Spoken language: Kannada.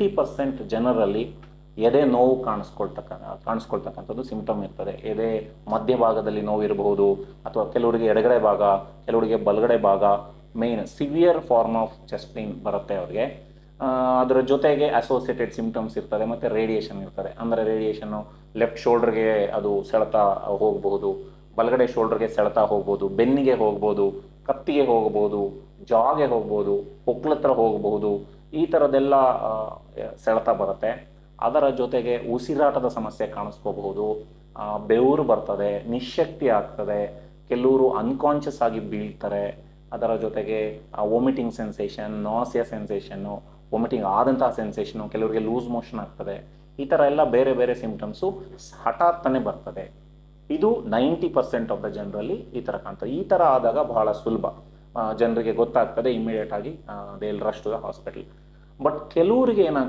ಫಿಫ್ಟಿ ಪರ್ಸೆಂಟ್ ಜನರಲ್ಲಿ ಎದೆ ನೋವು ಕಾಣಿಸ್ಕೊಳ್ತಕ್ಕ, ಕಾಣಿಸ್ಕೊಳ್ತಕ್ಕಂಥದ್ದು ಸಿಂಪ್ಟಮ್ ಇರ್ತದೆ. ಎದೆ ಮಧ್ಯಭಾಗದಲ್ಲಿ ನೋವು ಇರಬಹುದು, ಅಥವಾ ಕೆಲವರಿಗೆ ಎಡಗಡೆ ಭಾಗ, ಕೆಲವರಿಗೆ ಬಲಗಡೆ ಭಾಗ main severe form of chest pain ಬರುತ್ತೆ ಅವ್ರಿಗೆ. ಅದರ ಜೊತೆಗೆ ಅಸೋಸಿಯೇಟೆಡ್ ಸಿಂಪ್ಟಮ್ಸ್ ಇರ್ತದೆ, ಮತ್ತು ರೇಡಿಯೇಷನ್ ಇರ್ತದೆ. ಅಂದರೆ ರೇಡಿಯೇಷನ್ನು ಲೆಫ್ಟ್ ಶೋಲ್ಡರ್ಗೆ ಅದು ಸೆಳೆತ ಹೋಗಬಹುದು, ಬಲಗಡೆ ಶೋಲ್ಡರ್ಗೆ ಸೆಳೆತ ಹೋಗ್ಬೋದು ಬೆನ್ನಿಗೆ ಹೋಗ್ಬೋದು ಕತ್ತಿಗೆ ಹೋಗ್ಬೋದು ಜಾಗೆ ಹೋಗ್ಬೋದು ಹೊಕ್ಲತ್ರ ಹೋಗಬಹುದು ಈ ಥರದ್ದೆಲ್ಲ ಸೆಳೆತ ಬರುತ್ತೆ. ಅದರ ಜೊತೆಗೆ ಉಸಿರಾಟದ ಸಮಸ್ಯೆ ಕಾಣಿಸ್ಕೋಬಹುದು. ಬೆವರು ಬರ್ತದೆ ನಿಶಕ್ತಿ ಆಗ್ತದೆ, ಕೆಲವರು ಅನ್ಕಾನ್ಷಿಯಸ್ ಆಗಿ ಬೀಳ್ತಾರೆ. ಅದರ ಜೊತೆಗೆ ವಾಮಿಟಿಂಗ್ ಸೆನ್ಸೇಷನ್ ನಾಸಿಯಾ ಸೆನ್ಸೇಷನ್ನು ವಾಮಿಟಿಂಗ್ ಆದಂತಹ ಸೆನ್ಸೇಷನು ಕೆಲವರಿಗೆ ಲೂಸ್ ಮೋಷನ್ ಆಗ್ತದೆ. ಈ ಥರ ಎಲ್ಲ ಬೇರೆ ಬೇರೆ ಸಿಂಪ್ಟಮ್ಸು ಹಠಾತ್ತನೇ ಬರ್ತದೆ. ಇದು ನೈಂಟಿ ಪರ್ಸೆಂಟ್ ಆಫ್ ದ ಜನರಲ್ಲಿ ಈ ಥರ ಕಾಣ್ತದೆ. ಈ ಥರ ಆದಾಗ ಬಹಳ ಸುಲಭ. ಜನರಿಗೆ ಗೊತ್ತಾಗ್ತದೆ ಇಮ್ಮಿಡಿಯೇಟ್ ಆಗಿ they rush to the hospital but ಕೆಲವರಿಗೆ ಏನಾಗ್ತದೆ